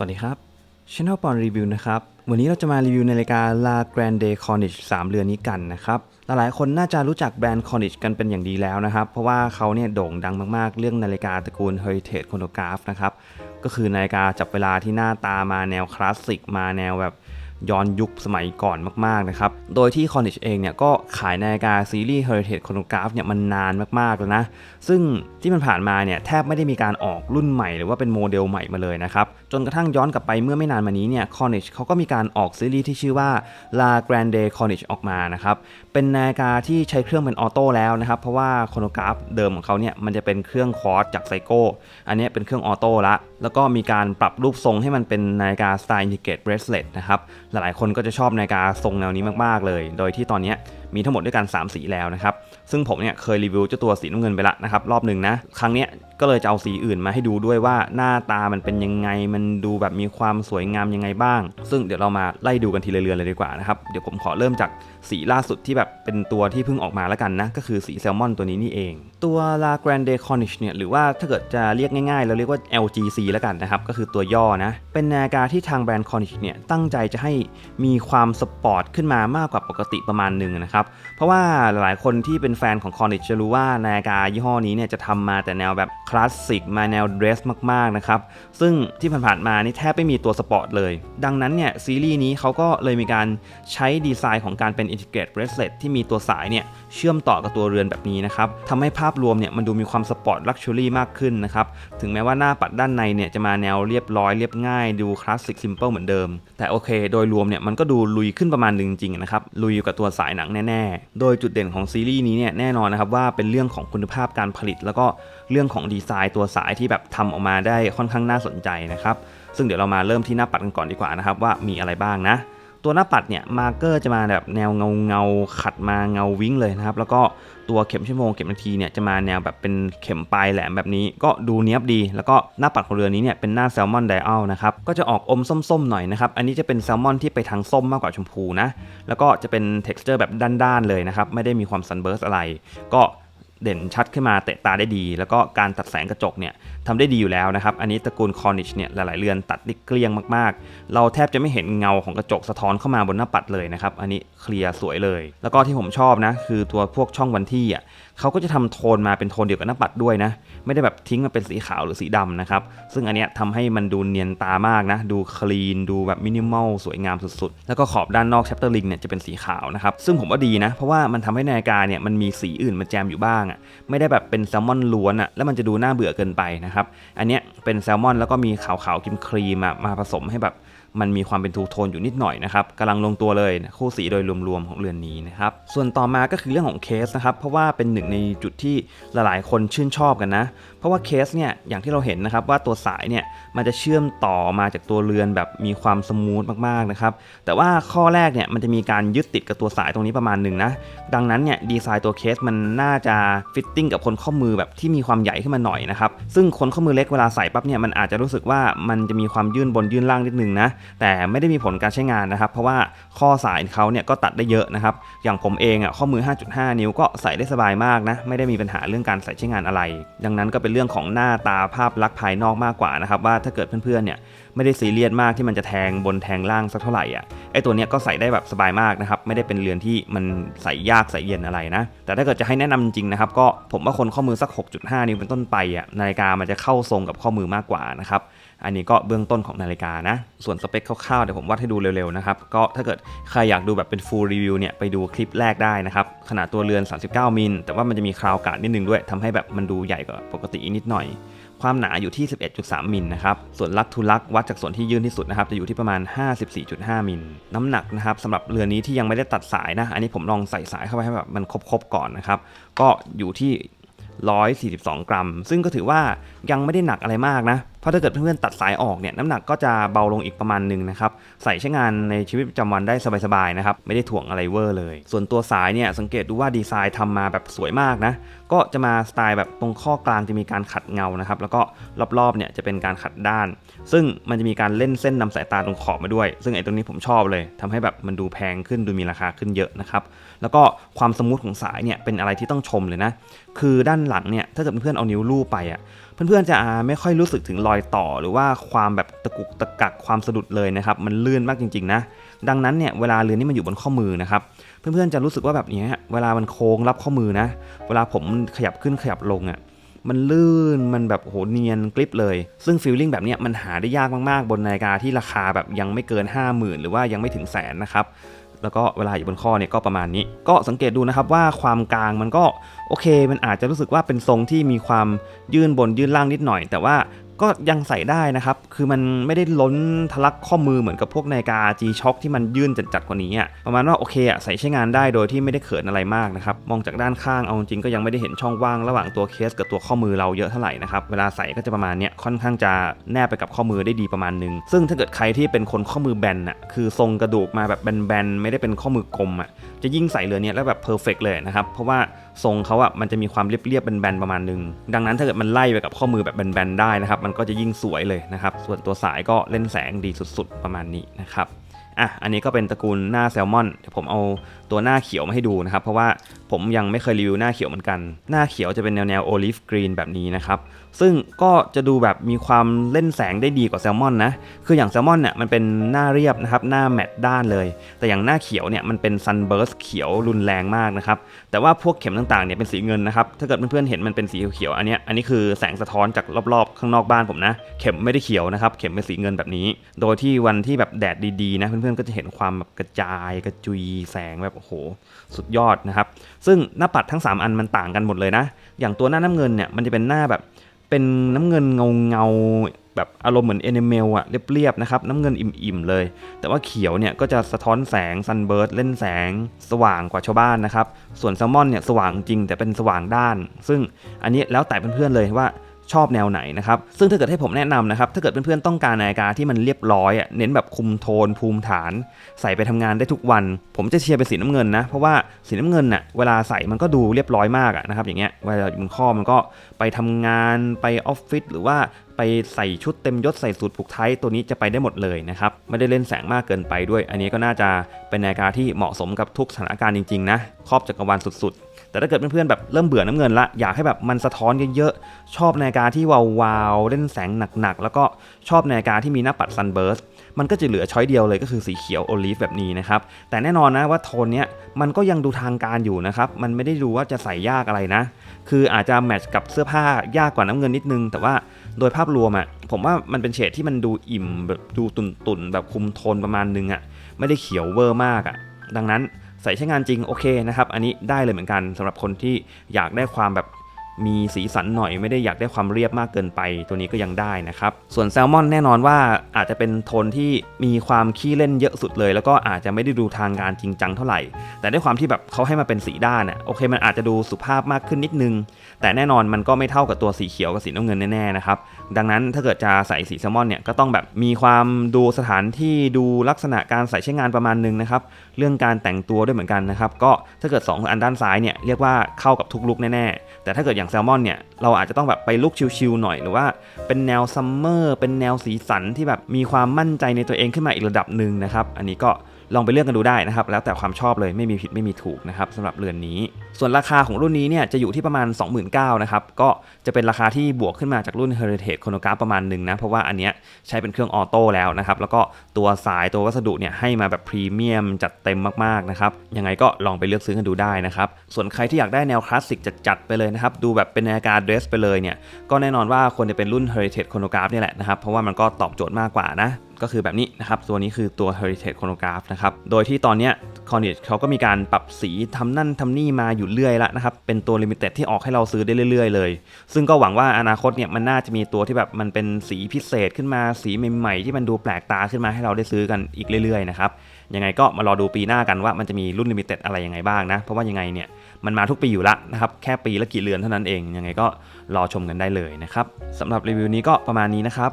สวัสดีครับ Channel ปอนรีวิวนะครับ วันนี้เราจะมารีวิวนาฬิกา La Grande c o r n i c h 3 เรือนนี้กันนะครับหลายๆคนน่าจะรู้จักแบรนด์ c o r n i c h กันเป็นอย่างดีแล้วนะครับ เพราะว่าเขาเนี่ยโด่งดังมากๆ เรื่องนาฬิกาตระกูล Heritage Chronograph นะครับ ก็คือนาฬิกาจับเวลาที่หน้าตามาแนวคลาสสิกมาแนวแบบ ย้อนยุคสมัยก่อนมากๆนะครับ โดยที่ Corniche เองเนี่ยก็ขายนาฬิกาซีรีส์ Heritage Chronograph เนี่ยมันนานมากๆแล้วนะ ซึ่งที่มันผ่านมาเนี่ยแทบไม่ได้มีการออกรุ่นใหม่หรือว่าเป็นโมเดลใหม่มาเลยนะครับ จนกระทั่งย้อนกลับไปเมื่อไม่นานมานี้เนี่ย Corniche เขาก็มีการออกซีรีส์ที่ชื่อว่า La Grande Corniche ออกมานะครับ เป็นนาฬิกาที่ใช้เครื่องเป็นออโต้แล้วนะครับ เพราะว่าโคโนกราฟเดิมของเขาเนี่ยมันจะเป็นเครื่องคอร์สจากไซโก้อันนี้เป็นเครื่องออโต้ละ แล้วก็มีการปรับรูปทรงให้มันเป็นนาฬิกาสไตล์อินทิเกรตเบรสเลตนะครับหลายๆ คนก็จะชอบนาฬิกาทรงแนวนี้มากๆเลย โดยที่ตอนนี้มีทั้งหมดด้วยกัน 3 สีแล้วนะครับ ซึ่งผมเนี่ยเคยรีวิวเจ้าตัวสีน้ำเงินไปละนะครับรอบหนึ่งนะ ครั้งเนี้ย ก็เลยจะเอาสีอื่นมาให้ดูด้วยว่าหน้าตามันเป็นยังไง มันดูแบบมีความสวยงามยังไงบ้าง ซึ่งเดี๋ยวเรามาไล่ดูกันทีละเรือนเลยดีกว่านะครับ เดี๋ยวผมขอเริ่มจากสีล่าสุดที่แบบเป็นตัวที่เพิ่งออกมาแล้วกันนะ ก็คือสีแซลมอนตัวนี้นี่เอง ตัว La Grande Corniche เนี่ย หรือว่าถ้าเกิดจะเรียกง่ายๆ เราเรียกว่า LGC แล้วกันนะครับ ก็คือตัวย่อนะ เป็นนาฬิกาที่ทางแบรนด์ Corniche เนี่ย ตั้งใจจะให้มีความสปอร์ตขึ้นมามากกว่าปกติประมาณหนึ่งนะครับ เพราะว่าหลายๆคนที่เป็นแฟนของ Corniche จะรู้ว่านาฬิกายี่ห้อนี้เนี่ยจะทำมาแต่แนวแบบคลาสสิกมาแนวเดรสมากๆนะครับซึ่งที่ผ่านๆมานี่แทบไม่มีตัวสปอร์ตเลย ดังนั้นเนี่ยซีรีส์นี้เขาก็เลยมีการใช้ดีไซน์ของการเป็น Integrated Bracelet ที่มีตัวสายเนี่ยเชื่อมต่อกับตัวเรือนแบบนี้นะครับทำให้ภาพรวมเนี่ยมันดูมีความสปอร์ตลักชัวรี่มากขึ้นนะครับถึงแม้ว่าหน้าปัดด้านในเนี่ยจะมาแนวเรียบร้อยเรียบง่ายดูคลาสสิกซิมเปิลเหมือนเดิม แต่โอเคโดยรวมเนี่ยมันก็ดูลุยขึ้นประมาณหนึงจริงๆนะครับลุยอยู่กับตัวสายหนังแน่ๆ โดยจุดเด่นของซีรีส์นี้เนี่ยแน่นอนนะครับว่าเป็นเรื่องของคุณภาพการผลิตแล้วก็ เรื่องของดีไซน์ตัวสายที่แบบทำออกมาได้ค่อนข้างน่าสนใจนะครับ ซึ่งเดี๋ยวเรามาเริ่มที่หน้าปัดกันก่อนดีกว่านะครับว่ามีอะไรบ้างนะ ตัวหน้าปัดเนี่ยมาร์เกอร์จะมาแบบแนวเงาเงาขัดมาเงาวิ้งเลยนะครับ แล้วก็ตัวเข็มชั่วโมงเข็มนาทีเนี่ยจะมาแนวแบบเป็นเข็มปลายแหลมแบบนี้ ก็ดูเนี้ยบดี แล้วก็หน้าปัดของเรือนี้เนี่ยเป็นหน้าแซลมอนไดอัลนะครับก็จะออกอมส้มๆหน่อยนะครับ อันนี้จะเป็นแซลมอนที่ไปทางส้มมากกว่าชมพูนะแล้วก็จะเป็น t e x t อร์แบบด้านๆเลยนะครับไม่ได้มีความซันเบิร์สอะไร ก็ เด่นชัดขึ้นมาเตะตาได้ดี แล้วก็การตัดแสงกระจกเนี่ยทำได้ดีอยู่แล้วนะครับ อันนี้ตระกูลคอนิชเนี่ยหลายๆเรือนตัดได้เกลี้ยงมากๆ เราแทบจะไม่เห็นเงาของกระจกสะท้อนเข้ามาบนหน้าปัดเลยนะครับ อันนี้เคลียร์สวยเลย แล้วก็ที่ผมชอบนะคือตัวพวกช่องวันที่อะ เขาก็จะทำโทนมาเป็นโทนเดียวกับหน้าปัดด้วยนะ ไม่ได้แบบทิ้งมาเป็นสีขาวหรือสีดำนะครับ ซึ่งอันเนี้ยทำให้มันดูเนียนตามากนะ ดูคลีน ดูแบบมินิมอลสวยงามสุดๆ แล้วก็ขอบด้านนอกแชปเตอร์ลิงเนี่ยจะเป็นสีขาวนะครับ ซึ่งผมว่าดีนะ เพราะว่ามันทำให้นาฬิกาเนี่ยมันมีสีอื่นมาแจมอยู่บ้างอะ ไม่ได้แบบเป็นแซลมอนล้วนอะ แล้วมันจะดูน่าเบื่อเกินไปนะครับ อันเนี้ยเป็นแซลมอนแล้วก็มีขาวๆครีมมาผสมให้แบบมันมีความเป็นทูโทนอยู่นิดหน่อยนะครับกำลังลงตัวเลยคู่สีโดยรวมๆของเรือนนี้นะครับส่วนต่อมาก็คือเรื่องของเคสนะครับเพราะว่าเป็นหนึ่งในจุดที่หลายๆ คนชื่นชอบกันนะ เพราะว่าเคสเนี่ยอย่างที่เราเห็นนะครับว่าตัวสายเนี่ยมันจะเชื่อมต่อมาจากตัวเรือนแบบมีความสมูทมากๆนะครับแต่ว่าข้อแรกเนี่ยมันจะมีการยึดติดกับตัวสายตรงนี้ประมาณหนึ่งนะดังนั้นเนี่ยดีไซน์ตัวเคสมันน่าจะฟิตติ้งกับคนข้อมือแบบที่มีความใหญ่ขึ้นมาหน่อยนะครับซึ่งคนข้อมือเล็กเวลาใส่ปั๊บเนี่ยมันอาจจะรู้สึกว่ามันจะมีความยื่นบนยื่นล่างนิดนึงนะแต่ไม่ได้มีผลการใช้งานนะครับ เพราะว่าข้อสายเขาเนี่ยก็ตัดได้เยอะนะครับอย่างผมเองอะข้อมือ 5.5 นิ้วก็ใส่ได้สบายมากนะไม่ได้มีปัญหาเรื่องการใส่ใช้งานอะไร ดังนั้นก็เป็นเรื่องของหน้าตาภาพลักษณ์ภายนอกมากกว่านะครับว่าถ้าเกิดเพื่อนๆเนี่ยไม่ได้ซีเรียสมากที่มันจะแทงบนแทงล่างสักเท่าไหร่อะไอตัวเนี้ยก็ใส่ได้แบบสบายมากนะครับไม่ได้เป็นเรือนที่มันใส่ยากใส่เย็นอะไรนะ แต่ถ้าเกิดจะให้แนะนำจริงนะครับก็ผมว่าคนข้อมือสัก 6.5 นิ้วเป็นต้นไปอะนาฬิกามันจะเข้าทรงกับข้อมือมากกว่านะครับ อันนี้ก็เบื้องต้นของนาฬิกานะ ส่วนสเปคคร่าวๆเดี๋ยวผมวาดให้ดูเร็วๆนะครับ ก็ถ้าเกิดใครอยากดูแบบเป็น full review เนี่ยไปดูคลิปแรกได้นะครับ ขนาดตัวเรือน 39 มิล แต่ว่ามันจะมีคราวกาดนิดนึงด้วยทำให้แบบมันดูใหญ่กว่าปกตินิดหน่อย ความหนาอยู่ที่ 11.3 มิลนะครับ ส่วนลักทุลักวัดจากส่วนที่ยื่นที่สุดนะครับจะอยู่ที่ประมาณ 54.5 มิล น้ำหนักนะครับสำหรับเรือนนี้ที่ยังไม่ได้ตัดสายนะ อันนี้ผมลองใส่สายเข้าไปให้แบบมันครบๆก่อนนะครับ ก็อยู่ที่ 142 กรัม ซึ่งก็ถือว่ายังไม่ได้หนักอะไรมากนะ ราะถ้าเกิดเพื่อนๆตัดสายออกเนี่ยน้ำหนักก็จะเบาลงอีกประมาณหนึ่งนะครับใส่ใช้งานในชีวิตประจำวันได้สบายๆนะครับไม่ได้ถ่วงอะไรเวอร์เลย ส่วนตัวสายเนี่ยสังเกตดูว่าดีไซน์ทำมาแบบสวยมากนะก็จะมาสไตล์แบบตรงข้อกลางจะมีการขัดเงานะครับแล้วก็รอบๆเนี่ยจะเป็นการขัดด้าน ซึ่งมันจะมีการเล่นเส้นนำสายตาตรงขอบมาด้วย ซึ่งไอ้ตรงนี้ผมชอบเลยทำให้แบบมันดูแพงขึ้นดูมีราคาขึ้นเยอะนะครับแล้วก็ความสมูทของสายเนี่ยเป็นอะไรที่ต้องชมเลยนะคือด้านหลังเนี่ยถ้าเกิดเพื่อนๆเอานิ้วลูบไปอะ เพื่อนๆจะไม่ค่อยรู้สึกถึงรอยต่อ หรือว่าความแบบตะกุกตะกักความสะดุดเลยนะครับมันลื่นมากจริงๆนะดังนั้นเนี่ยเวลาเรือนนี่มันอยู่บนข้อมือนะครับเพื่อนๆจะรู้สึกว่าแบบนี้เวลามันโค้งรับข้อมือนะ เวลาผมขยับขึ้นขยับลงอะมันลื่น มันแบบโหเนียนกริปเลย ซึ่งฟีลลิ่งแบบนี้มันหาได้ยากมากๆ บนนาฬิกาที่ราคาแบบยังไม่เกิน 50,000 หรือว่ายังไม่ถึงแสนนะครับ แล้วก็เวลาอยู่บนข้อเนี่ยก็ประมาณนี้ ก็สังเกตดูนะครับว่าความกลางมันก็โอเค มันอาจจะรู้สึกว่าเป็นทรงที่มีความยื่นบนยื่นล่างนิดหน่อย แต่ว่า ก็ยังใส่ได้นะครับ คือมันไม่ได้ล้นทะลักข้อมือเหมือนกับพวกนาฬิกา G-Shock ที่มันยื่นจัดๆกว่านี้อะประมาณว่าโอเคอะใส่ใช้งานได้โดยที่ไม่ได้เขินอะไรมากนะครับ มองจากด้านข้างเอาจริงก็ยังไม่ได้เห็นช่องว่างระหว่างตัวเคสกับตัวข้อมือเราเยอะเท่าไหร่นะครับ เวลาใส่ก็จะประมาณเนี้ยค่อนข้างจะแนบไปกับข้อมือได้ดีประมาณนึง ซึ่งถ้าเกิดใครที่เป็นคนข้อมือแบนอะคือทรงกระดูกมาแบบแบนๆไม่ได้เป็นข้อมือกลมอะจะยิ่งใส่เรือเนี้ยแล้วแบบเพอร์เฟกเลยนะครับ เพราะว่าทรงเขาอะมันจะมีความเรียบๆแบนๆประมาณนึง ดังนั้นถ้าเกิดมันไล่ไปกับข้อมือแบบแบนๆได้นะครับ มันก็จะยิ่งสวยเลยนะครับ ส่วนตัวสายก็เล่นแสงดีสุดๆ ประมาณนี้นะครับอะ อันนี้ก็เป็นตระกูลหน้าแซลมอน เดี๋ยวผมเอาตัวหน้าเขียวมาให้ดูนะครับ เพราะว่าผมยังไม่เคยรีวิวหน้าเขียวเหมือนกัน หน้าเขียวจะเป็นแนวแนวโอลิฟกรีนแบบนี้นะครับ ซึ่งก็จะดูแบบมีความเล่นแสงได้ดีกว่าแซลมอนนะ คืออย่างแซลมอนเนี่ยมันเป็นหน้าเรียบนะครับ หน้าแมตต์ด้านเลย แต่อย่างหน้าเขียวเนี่ยมันเป็นซันเบิร์สเขียวรุนแรงมากนะครับ แต่ว่าพวกเข็มต่างๆเนี่ยเป็นสีเงินนะครับ ถ้าเกิดเพื่อนๆเห็นมันเป็นสีเขียวๆอันเนี้ยอันนี้คือแสงสะท้อนจากรอบๆ ข้างนอกบ้านผมนะ เข็มไม่ได้เขียวนะครับ เข็มเป็นสีเงินแบบนี้ โดยที่วันที่แบบแดดดีๆนะเพื่อนๆก็จะเห็นความแบบกระจายกระจุยแสงแบบโอ้โหสุดยอดนะครับ ซึ่งหน้าปัดทั้ง 3 อันมันต่างกันหมดเลยนะ อย่างตัวหน้าน้ำเงินเนี่ยมันจะเป็นหน้าแบบ เป็นน้ำเงินเงาเงาแบบอารมณ์เหมือนเอนิเมลอะเรียบๆนะครับน้ำเงินอิ่มๆเลย แต่ว่าเขียวเนี่ยก็จะสะท้อนแสงซันเบิร์ดเล่นแสงสว่างกว่าชาวบ้านนะครับ ส่วนแซลมอนเนี่ยสว่างจริงแต่เป็นสว่างด้าน ซึ่งอันนี้แล้วแต่เพื่อนๆเลยว่า ชอบแนวไหนนะครับซึ่งถ้าเกิดให้ผมแนะนำนะครับถ้าเกิดเพื่อนๆต้องการนาฬิกาที่มันเรียบร้อยเน้นแบบคุมโทนภูมิฐาน ใส่ไปทำงานได้ทุกวัน ผมจะเชียร์เป็นสีน้ำเงินนะเพราะว่าสีน้ำเงินน่ะเวลาใส่มันก็ดูเรียบร้อยมากนะครับอย่างเงี้ยเวลาอยู่บนข้อมันก็ไปทำงานไปออฟฟิศหรือว่า ไปใส่ชุดเต็มยศใส่สูทผูกไทยตัวนี้จะไปได้หมดเลยนะครับ ไม่ได้เล่นแสงมากเกินไปด้วย อันนี้ก็น่าจะเป็นนาฬิกาที่เหมาะสมกับทุกสถานการณ์จริงๆนะครอบจักรวาลสุดๆ แต่ถ้าเกิดเพื่อนๆแบบเริ่มเบื่อน้ำเงินละอยากให้แบบมันสะท้อนเยอะๆชอบนาฬิกาที่วาวๆเล่นแสงหนักๆแล้วก็ชอบนาฬิกาที่มีหน้าปัดซันเบิร์สมันก็จะเหลือช้อยเดียวเลยก็คือสีเขียวโอลิฟแบบนี้นะครับ แต่แน่นอนนะว่าโทนเนี้ยมันก็ยังดูทางการอยู่นะครับ มันไม่ได้ดูว่าจะใส่ยากอะไรนะ คืออาจจะแมทช์กับเสื้อผ้ายากกว่าน้ำเงินนิดนึง แต่ว่า โดยภาพรวมอะผมว่ามันเป็นเฉดที่มันดูอิ่มแบบดูตุนๆแบบคุมโทนประมาณนึงอะไม่ได้เขียวเวอร์มากอะดังนั้นใส่ใช้งานจริงโอเคนะครับ อันนี้ได้เลยเหมือนกันสำหรับคนที่อยากได้ความแบบ มีสีสันหน่อยไม่ได้อยากได้ความเรียบมากเกินไป ตัวนี้ก็ยังได้นะครับ ส่วนแซลมอนแน่นอนว่าอาจจะเป็นโทนที่มีความขี้เล่นเยอะสุดเลย แล้วก็อาจจะไม่ได้ดูทางการจริงจังเท่าไหร่ แต่ด้วยความที่แบบเขาให้มาเป็นสีด้านน่ะโอเค มันอาจจะดูสุภาพมากขึ้นนิดนึง แต่แน่นอนมันก็ไม่เท่ากับตัวสีเขียวกับสีน้ำเงินแน่ๆนะครับดังนั้นถ้าเกิดจะใส่สีแซลมอนเนี่ยก็ต้องแบบมีความดูสถานที่ดูลักษณะการใส่ใช้งานประมาณนึงนะครับเรื่องการแต่งตัวด้วยเหมือนกันนะครับก็ถ้าเกิด 2 อันด้านซ้ายเนี่ยเรียกว่าเข้ากับทุกลุกแน่ๆ แต่ถ้าเกิดอย่างแซลมอนเนี่ยเราอาจจะต้องแบบไปลุกชิลๆหน่อยหรือว่าเป็นแนวซัมเมอร์เป็นแนวสีสันที่แบบมีความมั่นใจในตัวเองขึ้นมาอีกระดับหนึ่งนะครับ อันนี้ก็ ลองไปเลือกกันดูได้นะครับ แล้วแต่ความชอบเลยไม่มีผิดไม่มีถูกนะครับสำหรับเรือนนี้ ส่วนราคาของรุ่นนี้เนี่ยจะอยู่ที่ประมาณ 29,000นะครับก็จะเป็นราคาที่บวกขึ้นมาจากรุ่น Heritage Chronograph ประมาณหนึ่งนะเพราะว่าอันเนี้ยใช้เป็นเครื่องออโต้แล้วนะครับแล้วก็ตัวสายตัววัสดุเนี่ยให้มาแบบพรีเมียมจัดเต็มมากๆนะครับยังไงก็ลองไปเลือกซื้อกันดูได้นะครับส่วนใครที่อยากได้แนวคลาสสิกจัดๆไปเลยนะครับดูแบบเป็นนาฬิกาเดรสไปเลยเนี่ยก็แน่นอนว่าควรจะเป็นรุ่น Heritage Chronograph เนี่ยแหละนะครับเพราะว่ามันก็ตอบโจทย์มากกว่านะ ก็คือแบบนี้นะครับตัวนี้คือตัว Heritage Chronograph นะครับโดยที่ตอนนี้ย Cornage เขาก็มีการปรับสีทำนั่นทำนี่มาอยู่เรื่อยแล้วนะครับเป็นตัว Limited ที่ออกให้เราซื้อได้เรื่อยๆเลย ซึ่งก็หวังว่าอนาคตเนี่ยมันน่าจะมีตัวที่แบบมันเป็นสีพิเศษขึ้นมาสีใหม่ๆ ที่มันดูแปลกตาขึ้นมาให้เราได้ซื้อกันอีกเรื่อยๆนะครับยังไงก็มารอดูปีหน้ากันว่ามันจะมีรุ่น Limited อะไรยังไงบ้างนะ เพราะว่ายังไงเนี่ยมันมาทุกปีอยู่ละนะครับแค่ปีละกี่เรือนเท่านั้นเองยังไงก็รอชมกันได้เลยนะครับสำหรับรีวิวนี้ก็ประมาณนี้นะครับ